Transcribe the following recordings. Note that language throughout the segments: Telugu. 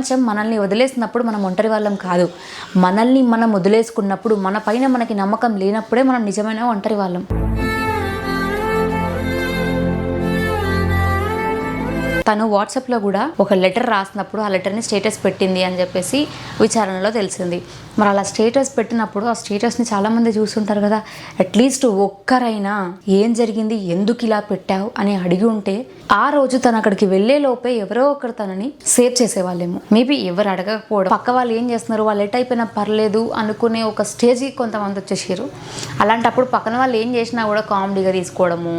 ప్రపంచం మనల్ని వదిలేసినప్పుడు మనం ఒంటరి వాళ్ళం కాదు. మనల్ని మనం వదిలేసుకున్నప్పుడు మన పైన మనకి నమ్మకం లేనప్పుడే మనం నిజమైన ఒంటరి వాళ్ళం. తను వాట్సాప్లో కూడా ఒక లెటర్ రాసినప్పుడు ఆ లెటర్ని స్టేటస్ పెట్టింది అని చెప్పేసి విచారణలో తెలిసింది. మరి అలా స్టేటస్ పెట్టినప్పుడు ఆ స్టేటస్ని చాలామంది చూస్తుంటారు కదా. అట్లీస్ట్ ఒక్కరైనా ఏం జరిగింది ఎందుకు ఇలా పెట్టావు అని అడిగి ఉంటే ఆ రోజు తను అక్కడికి వెళ్ళే లోపే ఎవరో ఒకరు తనని సేవ్ చేసేవాళ్ళేమో. మేబీ ఎవరు అడగకపోవడం. పక్క వాళ్ళు ఏం చేస్తున్నారు? వాళ్ళు ఎట్ అయిపోయినా పర్లేదు అనుకునే ఒక స్టేజ్కి కొంతమంది వచ్చేసారు అలాంటప్పుడు పక్కన వాళ్ళు ఏం చేసినా కూడా కామెడీగా తీసుకోవడము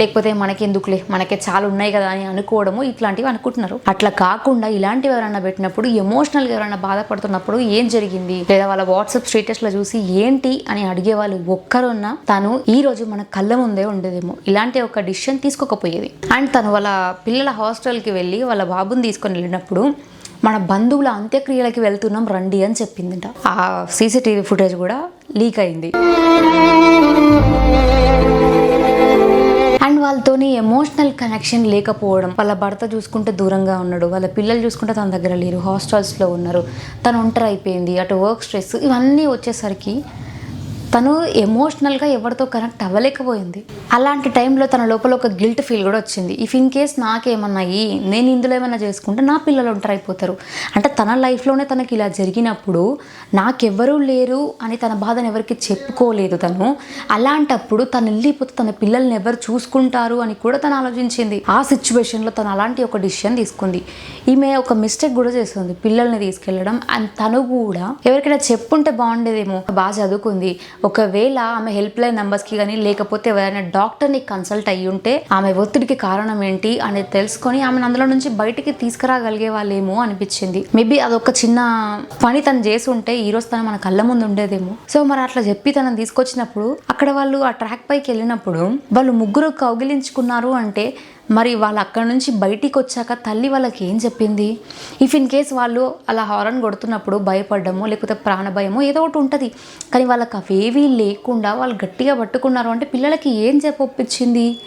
లేకపోతే మనకెందుకులే మనకే చాలా ఉన్నాయి కదా అని అనుకోవడము ఇట్లాంటివి అనుకుంటున్నారు. అట్లా కాకుండా ఇలాంటివి ఎవరైనా పెట్టినప్పుడు ఎమోషనల్గా ఎవరైనా బాధపడుతున్నప్పుడు ఏం జరిగింది? లేదా వాళ్ళ వాట్సాప్ స్టేటస్లో చూసి ఏంటి అని అడిగే వాళ్ళు ఒక్కరున్నా తను ఈ రోజు మన కళ్ళ ముందే ఉండేదేమో. ఇలాంటి ఒక డిసిషన్ తీసుకోకపోయేది. అండ్ తను వాళ్ళ పిల్లల హాస్టల్కి వెళ్ళి వాళ్ళ బాబుని తీసుకొని వెళ్ళినప్పుడు మన బంధువుల అంత్యక్రియలకి వెళ్తున్నాం రండి అని చెప్పిందిట. ఆ సీసీటీవీ ఫుటేజ్ కూడా లీక్ అయింది. అండ్ వాళ్ళతోని ఎమోషనల్ కనెక్షన్ లేకపోవడం. వాళ్ళ భర్త చూసుకుంటే దూరంగా ఉన్నాడు. వాళ్ళ పిల్లలు చూసుకుంటే తన దగ్గర లేరు. హాస్టల్స్లో ఉన్నారు. తను ఒంటరి అయిపోయింది. అటు వర్క్ స్ట్రెస్ ఇవన్నీ వచ్చేసరికి తను ఎమోషనల్గా ఎవరితో కనెక్ట్ అవ్వలేకపోయింది. అలాంటి టైంలో తన లోపల ఒక గిల్ట్ ఫీల్ కూడా వచ్చింది. ఇఫ్ ఇన్ కేస్ నాకేమన్నాయి నేను ఇందులో ఏమైనా చేసుకుంటే నా పిల్లలు ఒంటరైపోతారు అంటే తన లైఫ్లోనే తనకి ఇలా జరిగినప్పుడు నాకెవ్వరూ లేరు అని తన బాధను ఎవరికి చెప్పుకోలేదు తను. అలాంటప్పుడు తను వెళ్ళిపోతే తన పిల్లల్ని ఎవరు చూసుకుంటారు అని కూడా తను ఆలోచించింది. ఆ సిచ్యువేషన్లో తను అలాంటి ఒక డిసిషన్ తీసుకుంది. ఈమె ఒక మిస్టేక్ కూడా చేస్తుంది. పిల్లల్ని తీసుకెళ్ళడం. అండ్ తను కూడా ఎవరికైనా చెప్పుంటే బాగుండేదేమో. బాగా చదువుకుంది. ఒకవేళ ఆమె హెల్ప్ లైన్ నెంబర్స్కి కానీ లేకపోతే ఎవరైనా డాక్టర్ని కన్సల్ట్ అయ్యి ఉంటే ఆమె ఒత్తిడికి కారణం ఏంటి అనేది తెలుసుకొని ఆమెను అందులో నుంచి బయటికి తీసుకురాగలిగే వాళ్ళేమో అనిపించింది. మేబీ అదొక చిన్న పని తను చేసి ఉంటే ఈ రోజు తను మన కళ్ళ ముందు ఉండేదేమో. సో మరి అట్లా చెప్పి తనని తీసుకొచ్చినప్పుడు అక్కడ వాళ్ళు ఆ ట్రాక్ పైకి వెళ్ళినప్పుడు వాళ్ళు ముగ్గురు కౌగిలించుకున్నారు అంటే మరి వాళ్ళు అక్కడి నుంచి బయటికి వచ్చాక తల్లి వాళ్ళకి ఏం చెప్పింది? ఇఫ్ ఇన్ కేస్ వాళ్ళు అలా హారన్ కొడుతున్నప్పుడు భయపడ్డము లేకపోతే ప్రాణభయము ఏదో ఒకటి ఉంటుంది. కానీ వాళ్ళకి అవేవీ లేకుండా వాళ్ళు గట్టిగా పట్టుకున్నారు అంటే పిల్లలకి ఏం చెప్పొప్పించింది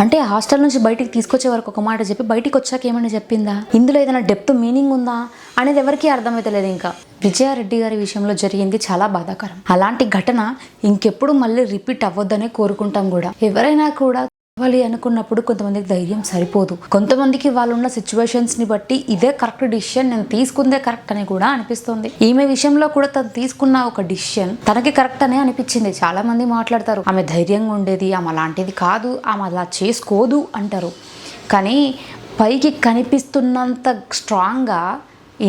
అంటే హాస్టల్ నుంచి బయటికి తీసుకొచ్చే వరకు ఒక మాట చెప్పి బయటికి వచ్చాక ఏమైనా చెప్పిందా? ఇందులో ఏదైనా డెప్త్ మీనింగ్ ఉందా? అనేది ఎవరికీ అర్థమవుతలేదు ఇంకా. విజయారెడ్డి గారి విషయంలో జరిగింది చాలా బాధాకరం. అలాంటి ఘటన ఇంకెప్పుడు మళ్ళీ రిపీట్ అవ్వద్దనే కోరుకుంటాం కూడా. ఎవరైనా కూడా అవ్వాలి అనుకున్నప్పుడు కొంతమందికి ధైర్యం సరిపోదు. కొంతమందికి వాళ్ళు ఉన్న సిచ్యువేషన్స్ని బట్టి ఇదే కరెక్ట్ డిసిషన్ నేను తీసుకుందే కరెక్ట్ అని కూడా అనిపిస్తుంది. ఈమె విషయంలో కూడా తను తీసుకున్న ఒక డిసిషన్ తనకి కరెక్ట్ అనే అనిపించింది. చాలా మంది మాట్లాడతారు ఆమె ధైర్యంగా ఉండేది ఆమె అలాంటిది కాదు ఆమె అలా చేసుకోదు అంటారు. కానీ పైకి కనిపిస్తున్నంత స్ట్రాంగ్గా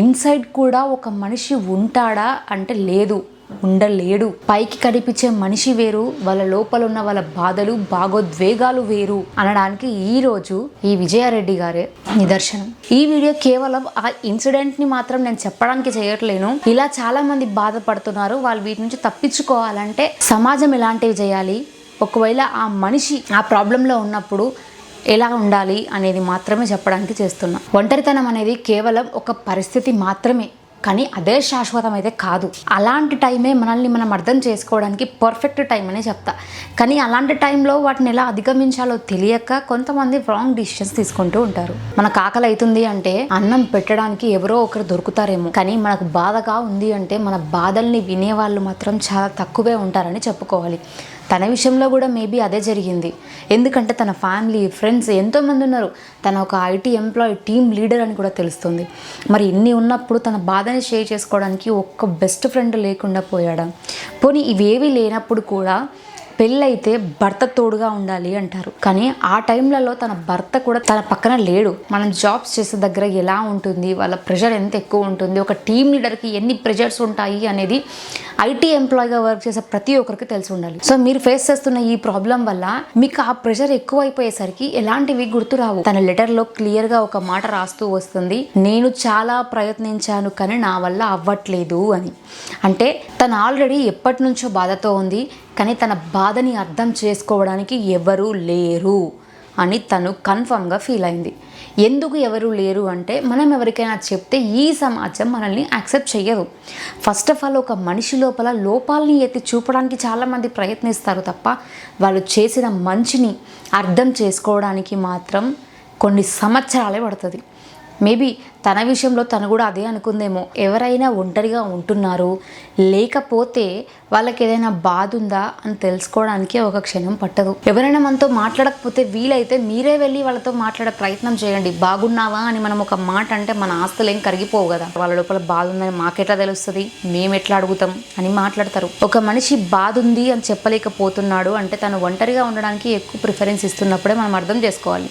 ఇన్సైడ్ కూడా ఒక మనిషి ఉంటాడా అంటే లేదు. ఉండలేడు. పైకి కనిపించే మనిషి వేరు వాళ్ళ లోపల ఉన్న వాళ్ళ బాధలు భాగోద్వేగాలు వేరు అనడానికి ఈ రోజు ఈ విజయారెడ్డి గారే నిదర్శనం. ఈ వీడియో కేవలం ఆ ఇన్సిడెంట్ని మాత్రం నేను చెప్పడానికి చేయట్లేను. ఇలా చాలా మంది బాధపడుతున్నారు. వాళ్ళు వీటి నుంచి తప్పించుకోవాలంటే సమాజం ఇలాంటివి చేయాలి? ఒకవేళ ఆ మనిషి ఆ ప్రాబ్లంలో ఉన్నప్పుడు ఎలా ఉండాలి అనేది మాత్రమే చెప్పడానికి చేస్తున్నా. ఒంటరితనం అనేది కేవలం ఒక పరిస్థితి మాత్రమే. కానీ అదే శాశ్వతం అయితే కాదు. అలాంటి టైమే మనల్ని మనం అర్థం చేసుకోవడానికి పర్ఫెక్ట్ టైం అనే చెప్తా. కానీ అలాంటి టైంలో వాటిని ఎలా అధిగమించాలో తెలియక కొంతమంది రాంగ్ డిసిషన్స్ తీసుకుంటూ ఉంటారు. మనకు ఆకలి అవుతుంది అంటే అన్నం పెట్టడానికి ఎవరో ఒకరు దొరుకుతారేమో. కానీ మనకు బాధగా ఉంది అంటే మన బాధల్ని వినేవాళ్ళు మాత్రం చాలా తక్కువే ఉంటారని చెప్పుకోవాలి. తన విషయంలో కూడా మేబీ అదే జరిగింది. ఎందుకంటే తన ఫ్యామిలీ ఫ్రెండ్స్ ఎంతోమంది ఉన్నారు. తన ఒక ఐటీ ఎంప్లాయీ టీమ్ లీడర్ అని కూడా తెలుస్తుంది. మరి ఇన్ని ఉన్నప్పుడు తన బాధని షేర్ చేసుకోవడానికి ఒక్క బెస్ట్ ఫ్రెండ్ లేకుండా పోయాడా? పోనీ ఇవేవి లేనప్పుడు కూడా పెళ్ళైతే భర్త తోడుగా ఉండాలి అంటారు. కానీ ఆ టైంలలో తన భర్త కూడా తన పక్కన లేడు. మనం జాబ్స్ చేసే దగ్గర ఎలా ఉంటుంది? వాళ్ళ ప్రెషర్ ఎంత ఎక్కువ ఉంటుంది? ఒక టీమ్ లీడర్కి ఎన్ని ప్రెషర్స్ ఉంటాయి అనేది ఐటీ ఎంప్లాయ్గా వర్క్ చేసే ప్రతి ఒక్కరికి తెలిసి ఉండాలి. సో మీరు ఫేస్ చేస్తున్న ఈ ప్రాబ్లం వల్ల మీకు ఆ ప్రెషర్ ఎక్కువ అయిపోయేసరికి ఎలాంటివి గుర్తురావు తన లెటర్లో క్లియర్గా ఒక మాట రాస్తూ వస్తుంది నేను చాలా ప్రయత్నించాను కానీ నా వల్ల అవ్వట్లేదు అని. అంటే తను ఆల్రెడీ ఎప్పటి నుంచో బాధతో ఉంది. కానీ తన బాధని అర్థం చేసుకోవడానికి ఎవరూ లేరు అని తను కన్ఫర్మ్గా ఫీల్ అయింది. ఎందుకు ఎవరు లేరు అంటే మనం ఎవరికైనా చెప్తే ఈ సమాజం మనల్ని యాక్సెప్ట్ చేయదు ఫస్ట్ ఆఫ్ ఆల్ ఒక మనిషి లోపల లోపాలని ఎత్తి చూపడానికి చాలామంది ప్రయత్నిస్తారు తప్ప వాళ్ళు చేసిన మంచిని అర్థం చేసుకోవడానికి మాత్రం కొన్ని సంవత్సరాలే పడుతుంది. మేబీ తన విషయంలో తను కూడా అదే అనుకుందేమో. ఎవరైనా ఒంటరిగా ఉంటున్నారు లేకపోతే వాళ్ళకి ఏదైనా బాధ ఉందా అని తెలుసుకోవడానికి ఒక క్షణం పట్టదు. ఎవరైనా మనతో మాట్లాడకపోతే వీలైతే మీరే వెళ్ళి వాళ్ళతో మాట్లాడే ప్రయత్నం చేయండి. బాగున్నావా అని మనం ఒక మాట అంటే మన ఆస్తులు ఏం కరిగిపోవు కదా. వాళ్ళ లోపల బాధ ఉందని మాకెట్లా తెలుస్తుంది? మేము ఎట్లా అడుగుతాం? అని మాట్లాడతారు. ఒక మనిషి బాధ ఉంది అని చెప్పలేకపోతున్నాడు అంటే తను ఒంటరిగా ఉండడానికి ఎక్కువ ప్రిఫరెన్స్ ఇస్తున్నప్పుడే మనం అర్థం చేసుకోవాలి.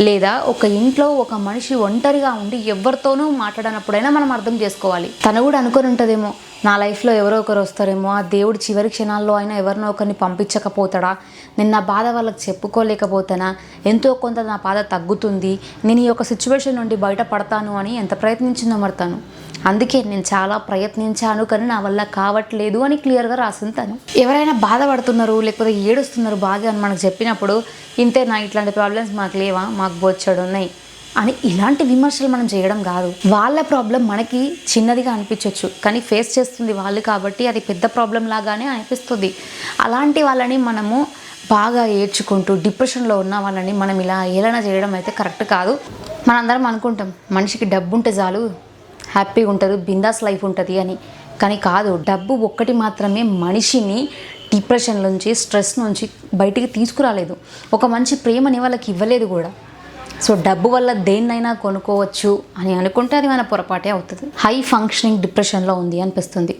లేదా ఒక ఇంట్లో ఒక మనిషి ఒంటరిగా ఉండి ఎవరితోనూ మాట్లాడనప్పుడైనా మనం అర్థం చేసుకోవాలి. తను కూడా అనుకొని ఉంటుందేమో. నా లైఫ్లో ఎవరో ఒకరు వస్తారేమో. ఆ దేవుడు చివరి క్షణాల్లో అయినా ఎవరినో ఒకరిని పంపించకపోతాడా? నేను నా బాధ వాళ్ళకి చెప్పుకోలేకపోతానా? ఎంతో కొంత నా బాధ తగ్గుతుంది. నేను ఈ యొక్క సిచ్యువేషన్ నుండి బయటపడతాను అని ఎంత ప్రయత్నించిందో మడతాను అందుకే నేను చాలా ప్రయత్నించాను కానీ నా వల్ల కావట్లేదు అని క్లియర్గా రాసింటాను తను. ఎవరైనా బాధపడుతున్నారు లేకపోతే ఏడుస్తున్నారు బాగా అని మనకు చెప్పినప్పుడు ఇంతే నా ఇట్లాంటి ప్రాబ్లమ్స్ మాకు లేవా? మాకు బొచ్చాడు ఉన్నాయి. అని ఇలాంటి విమర్శలు మనం చేయడం కాదు. వాళ్ళ ప్రాబ్లం మనకి చిన్నదిగా అనిపించవచ్చు కానీ ఫేస్ చేస్తుంది వాళ్ళు కాబట్టి అది పెద్ద ప్రాబ్లం లాగానే అనిపిస్తుంది. అలాంటి వాళ్ళని మనము బాగా ఏడ్చుకుంటూ డిప్రెషన్లో ఉన్న వాళ్ళని మనం ఇలా ఏలన చేయడం అయితే కరెక్ట్ కాదు. మనందరం అనుకుంటాం మనిషికి డబ్బు ఉంటే చాలు హ్యాపీగా ఉంటుంది బిందాస్ లైఫ్ ఉంటుంది అని. కానీ కాదు డబ్బు ఒక్కటి మాత్రమే మనిషిని డిప్రెషన్ నుంచి స్ట్రెస్ నుంచి బయటికి తీసుకురాలేదు. ఒక మంచి ప్రేమని వాళ్ళకి ఇవ్వలేదు కూడా. సో డబ్బు వల్ల దేన్నైనా కొనుక్కోవచ్చు అని అనుకుంటే అది మన పొరపాటే అవుతుంది. హై ఫంక్షనింగ్ డిప్రెషన్లో ఉంది అనిపిస్తుంది.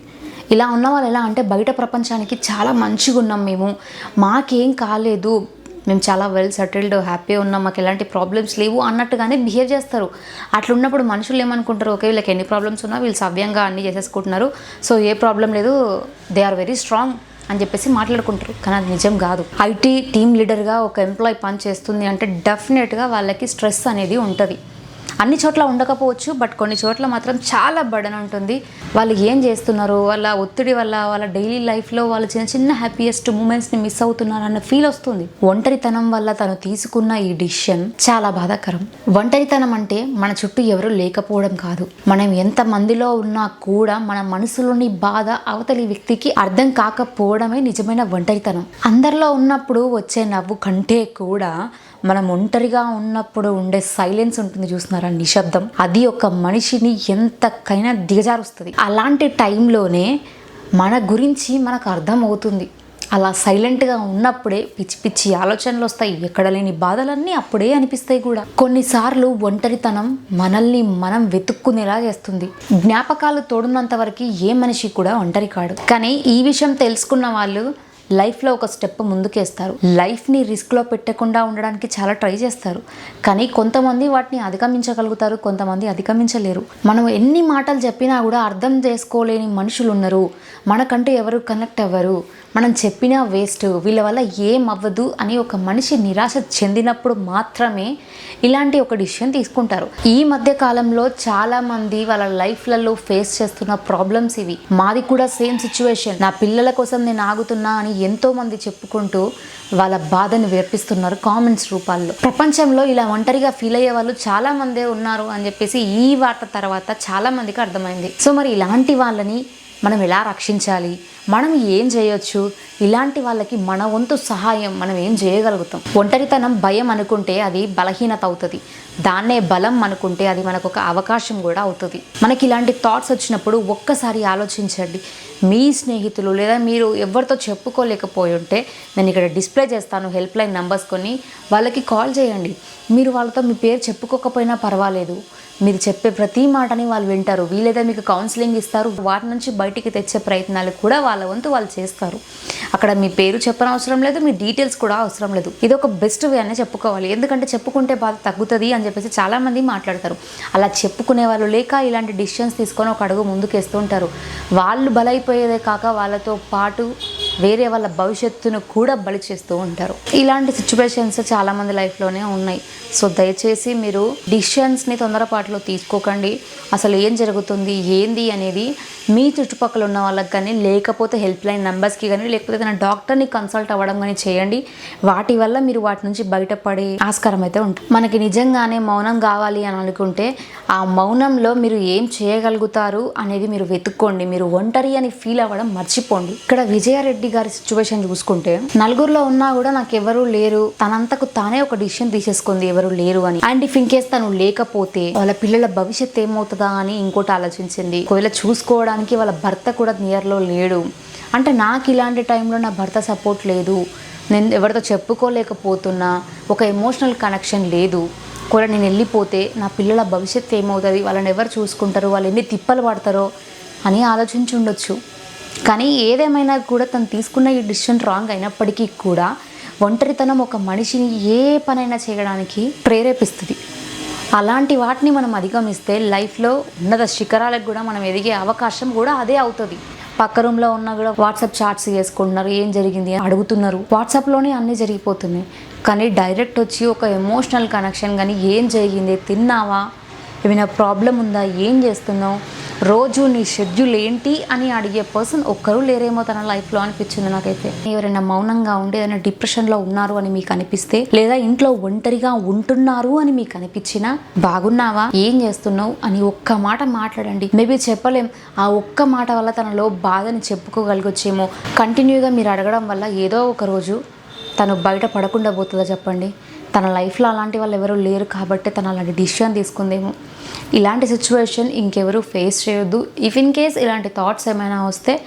ఇలా ఉన్న వాళ్ళు ఎలా అంటే బయట ప్రపంచానికి చాలా మంచిగా ఉన్నాం మేము. మాకేం కాలేదు. మేము చాలా వెల్ సెటిల్డ్ హ్యాపీ ఉన్నాం. మాకు ఎలాంటి ప్రాబ్లమ్స్ లేవు అన్నట్టుగానే బిహేవ్ చేస్తారు. అట్లా ఉన్నప్పుడు మనుషులు ఏమనుకుంటారు? ఓకే వీళ్ళకి ఎన్ని ప్రాబ్లమ్స్ ఉన్నా వీళ్ళు సవ్యంగా అన్ని చేసేసుకుంటున్నారు. సో ఏ ప్రాబ్లం లేదు. దే ఆర్ వెరీ స్ట్రాంగ్ అని చెప్పేసి మాట్లాడుకుంటారు. కానీ అది నిజం కాదు. ఐటీ టీమ్ లీడర్గా ఒక ఎంప్లాయ్ పని చేస్తుంది అంటే డెఫినెట్గా వాళ్ళకి స్ట్రెస్ అనేది ఉంటుంది. అన్ని చోట్ల ఉండకపోవచ్చు బట్ కొన్ని చోట్ల మాత్రం చాలా బడన్ ఉంటుంది. వాళ్ళు ఏం చేస్తున్నారు? వాళ్ళ ఒత్తిడి వల్ల వాళ్ళ డైలీ లైఫ్లో వాళ్ళు చిన్న చిన్న హ్యాపీయెస్ట్ మూమెంట్స్ని మిస్ అవుతున్నారు అన్న ఫీల్ వస్తుంది. ఒంటరితనం వల్ల తను తీసుకున్న ఈ డిసిషన్ చాలా బాధాకరం. ఒంటరితనం అంటే మన చుట్టూ ఎవరు లేకపోవడం కాదు. మనం ఎంత మందిలో ఉన్నా కూడా మన మనసులోని బాధ అవతలి వ్యక్తికి అర్థం కాకపోవడమే నిజమైన ఒంటరితనం. అందరిలో ఉన్నప్పుడు వచ్చే నవ్వు కంటే కూడా మనం ఒంటరిగా ఉన్నప్పుడు ఉండే సైలెన్స్ ఉంటుంది చూస్తున్నారా నిశ్శబ్దం? అది ఒక మనిషిని ఎంతకైనా దిగజారుస్తుంది. అలాంటి టైంలోనే మన గురించి మనకు అర్థం అవుతుంది అలా సైలెంట్గా ఉన్నప్పుడే పిచ్చి పిచ్చి ఆలోచనలు వస్తాయి. ఎక్కడ లేని బాధలన్నీ అప్పుడే అనిపిస్తాయి కూడా. కొన్నిసార్లు ఒంటరితనం మనల్ని మనం వెతుక్కునేలా చేస్తుంది. జ్ఞాపకాలు తోడున్నంత వరకు ఏ మనిషి కూడా ఒంటరి కాడు. కానీ ఈ విషయం తెలుసుకున్న వాళ్ళు లైఫ్లో ఒక స్టెప్ ముందుకేస్తారు. లైఫ్ని రిస్క్లో పెట్టకుండా ఉండడానికి చాలా ట్రై చేస్తారు. కానీ కొంతమంది వాటిని అధిగమించగలుగుతారు కొంతమంది అధిగమించలేరు. మనం ఎన్ని మాటలు చెప్పినా కూడా అర్థం చేసుకోలేని మనుషులు ఉన్నారు మనకంటూ ఎవరు కనెక్ట్ అవ్వరు. మనం చెప్పినా వేస్ట్ వీళ్ళ వల్ల ఏం అవ్వదు అని ఒక మనిషి నిరాశ చెందినప్పుడు మాత్రమే ఇలాంటి ఒక డిసిషన్ తీసుకుంటారు. ఈ మధ్య కాలంలో చాలామంది వాళ్ళ లైఫ్లలో ఫేస్ చేస్తున్న ప్రాబ్లమ్స్ ఇవి. మాది కూడా సేమ్ సిచ్యువేషన్ నా పిల్లల కోసం నేను ఆగుతున్నా అని ఎంతోమంది చెప్పుకుంటూ వాళ్ళ బాధను వేర్పిస్తున్నారు కామెంట్స్ రూపాల్లో. ప్రపంచంలో ఇలా ఒంటరిగా ఫీల్ అయ్యే వాళ్ళు చాలామందే ఉన్నారు అని చెప్పేసి ఈ వార్త తర్వాత చాలామందికి అర్థమైంది. సో మరి ఇలాంటి వాళ్ళని మనం ఎలా రక్షించాలి? మనం ఏం చేయొచ్చు? ఇలాంటి వాళ్ళకి మన వంతు సహాయం మనం ఏం చేయగలుగుతాం? ఒంటరితనం భయం అనుకుంటే అది బలహీనత అవుతుంది. దాన్నే బలం అనుకుంటే అది మనకు ఒక అవకాశం కూడా అవుతుంది. మనకి ఇలాంటి థాట్స్ వచ్చినప్పుడు ఒక్కసారి ఆలోచించండి. మీ స్నేహితులు లేదా మీరు ఎవరితో చెప్పుకోలేకపోయి ఉంటే నేను ఇక్కడ డిస్ప్లే చేస్తాను హెల్ప్ లైన్ నెంబర్స్ కొన్ని. వాళ్ళకి కాల్ చేయండి. మీరు వాళ్ళతో మీ పేరు చెప్పుకోకపోయినా పర్వాలేదు. మీరు చెప్పే ప్రతి మాటని వాళ్ళు వింటారు. వీలైతే మీకు కౌన్సిలింగ్ ఇస్తారు. వాటి నుంచి బయటికి తెచ్చే ప్రయత్నాలు కూడా వాళ్ళ వంతు వాళ్ళు చేస్తారు. అక్కడ మీ పేరు చెప్పనవసరం లేదు మీ డీటెయిల్స్ కూడా అవసరం లేదు. ఇది ఒక బెస్ట్ వే అనే చెప్పుకోవాలి. ఎందుకంటే చెప్పుకుంటే బాధ తగ్గుతుంది అని చెప్పేసి చాలామంది మాట్లాడతారు. అలా చెప్పుకునే వాళ్ళు లేక ఇలాంటి డిసిషన్స్ తీసుకొని ఒక అడుగు ముందుకేస్తుంటారు. వాళ్ళు వాళ్ళు బలైపోయేదే కాక వాళ్ళతో పాటు వేరే వాళ్ళ భవిష్యత్తును కూడా బలి చేస్తూ ఉంటారు. ఇలాంటి సిచ్యువేషన్స్ చాలామంది లైఫ్లోనే ఉన్నాయి. సో దయచేసి మీరు డిసిషన్స్ని తొందరపాటులో తీసుకోకండి. అసలు ఏం జరుగుతుంది ఏంది అనేది మీ చుట్టుపక్కల ఉన్న వాళ్ళకి కానీ లేకపోతే హెల్ప్ లైన్ నెంబర్స్కి కానీ లేకపోతే ఏదైనా డాక్టర్ని కన్సల్ట్ అవ్వడం కానీ చేయండి. వాటి వల్ల మీరు వాటి నుంచి బయటపడే ఆస్కారం అయితే ఉంటుంది. మనకి నిజంగానే మౌనం కావాలి అని అనుకుంటే ఆ మౌనంలో మీరు ఏం చేయగలుగుతారు అనేది మీరు వెతుక్కోండి. మీరు ఒంటరి అని ఫీల్ అవ్వడం మర్చిపోండి. ఇక్కడ విజయారెడ్డి రెడ్డి గారి సిచ్యువేషన్ చూసుకుంటే నలుగురిలో ఉన్నా కూడా నాకు ఎవరు లేరు. తనంతకు తానే ఒక డిసిషన్ తీసేసుకుంది ఎవరు లేరు అని. అండ్ ఇఫ్ ఇన్ తను లేకపోతే వాళ్ళ పిల్లల భవిష్యత్ ఏమవుతుందా అని ఇంకోటి ఆలోచించింది. ఒకవేళ చూసుకోవడానికి వాళ్ళ భర్త కూడా నియర్లో లేడు. అంటే నాకు ఇలాంటి టైంలో నా భర్త సపోర్ట్ లేదు. నేను ఎవరితో చెప్పుకోలేకపోతున్నా. ఒక ఎమోషనల్ కనెక్షన్ లేదు. కూడా నేను వెళ్ళిపోతే నా పిల్లల భవిష్యత్తు ఏమవుతుంది? వాళ్ళని ఎవరు చూసుకుంటారు? వాళ్ళు ఎన్ని తిప్పలు పడతారో అని ఆలోచించి ఉండొచ్చు. కానీ ఏదేమైనా కూడా తను తీసుకున్న ఈ డిసిషన్ రాంగ్ అయినప్పటికీ కూడా ఒంటరితనం ఒక మనిషిని ఏ పనైనా చేయడానికి ప్రేరేపిస్తుంది. అలాంటి వాటిని మనం అధిగమిస్తే లైఫ్లో ఉన్నత శిఖరాలకు కూడా మనం ఎదిగే అవకాశం కూడా అదే అవుతుంది. పక్క రూమ్లో ఉన్నా కూడా వాట్సాప్ చాట్స్ చేసుకుంటున్నారు ఏం జరిగింది అని అడుగుతున్నారు. వాట్సాప్లోనే అన్నీ జరిగిపోతున్నాయి. కానీ డైరెక్ట్ వచ్చి ఒక ఎమోషనల్ కనెక్షన్ కానీ ఏం జరిగింది తిన్నావా? ఏమైనా ప్రాబ్లం ఉందా? ఏం చేస్తున్నావు? రోజు నీ షెడ్యూల్ ఏంటి అని అడిగే పర్సన్ ఒక్కరూ లేరేమో తన లైఫ్లో అనిపించింది నాకైతే. ఎవరైనా మౌనంగా ఉండి ఏదైనా డిప్రెషన్లో ఉన్నారు అని మీకు అనిపిస్తే లేదా ఇంట్లో ఒంటరిగా ఉంటున్నారు అని మీకు అనిపించినా బాగున్నావా? ఏం చేస్తున్నావు? అని ఒక్క మాట మాట్లాడండి. మేబీ చెప్పలేం. ఆ ఒక్క మాట వల్ల తనలో బాధని చెప్పుకోగలిగొచ్చేమో. కంటిన్యూగా మీరు అడగడం వల్ల ఏదో ఒక రోజు తను బయట పడకుండా పోతుందా చెప్పండి? తన లైఫ్లో అలాంటి వాళ్ళు ఎవరు లేరు కాబట్టి తను అలాంటి డిసిషన్ తీసుకుందేమో. ఇలాంటి సిచ్యువేషన్ ఇంకెవరు ఫేస్ చేయొద్దు. ఇఫ్ ఇన్ కేస్ ఇలాంటి థాట్స్ ఏమైనా వస్తే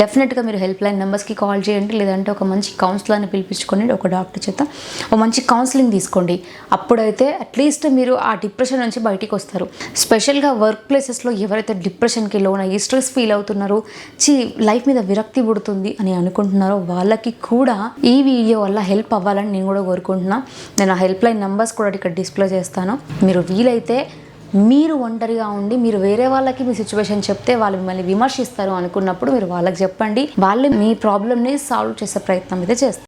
డెఫినెట్గా మీరు హెల్ప్ లైన్ నెంబర్స్కి కాల్ చేయండి లేదంటే ఒక మంచి కౌన్సిలర్ని పిలిపించుకోండి ఒక డాక్టర్ చేత ఒక మంచి కౌన్సిలింగ్ తీసుకోండి. అప్పుడైతే అట్లీస్ట్ మీరు ఆ డిప్రెషన్ నుంచి బయటికి వస్తారు. స్పెషల్గా వర్క్ ప్లేసెస్లో ఎవరైతే డిప్రెషన్కి లోన్ అయ్యి స్ట్రెస్ ఫీల్ అవుతున్నారో చి లైఫ్ మీద విరక్తి పుడుతుంది అని అనుకుంటున్నారో వాళ్ళకి కూడా ఈ వీడియో వల్ల హెల్ప్ అవ్వాలని నేను కూడా కోరుకుంటున్నా. నేను ఆ హెల్ప్ లైన్ నెంబర్స్ కూడా ఇక్కడ డిస్ప్లే చేస్తాను. మీరు వీలైతే మీరు ఒంటరిగా ఉండి మీరు వేరే వాళ్ళకి మీ సిచ్యువేషన్ చెప్తే వాళ్ళు మిమ్మల్ని విమర్శిస్తారు అనుకున్నప్పుడు మీరు వాళ్ళకి చెప్పండి. వాళ్ళు మీ ప్రాబ్లమ్ని సాల్వ్ చేసే ప్రయత్నం అయితే చేస్తారు.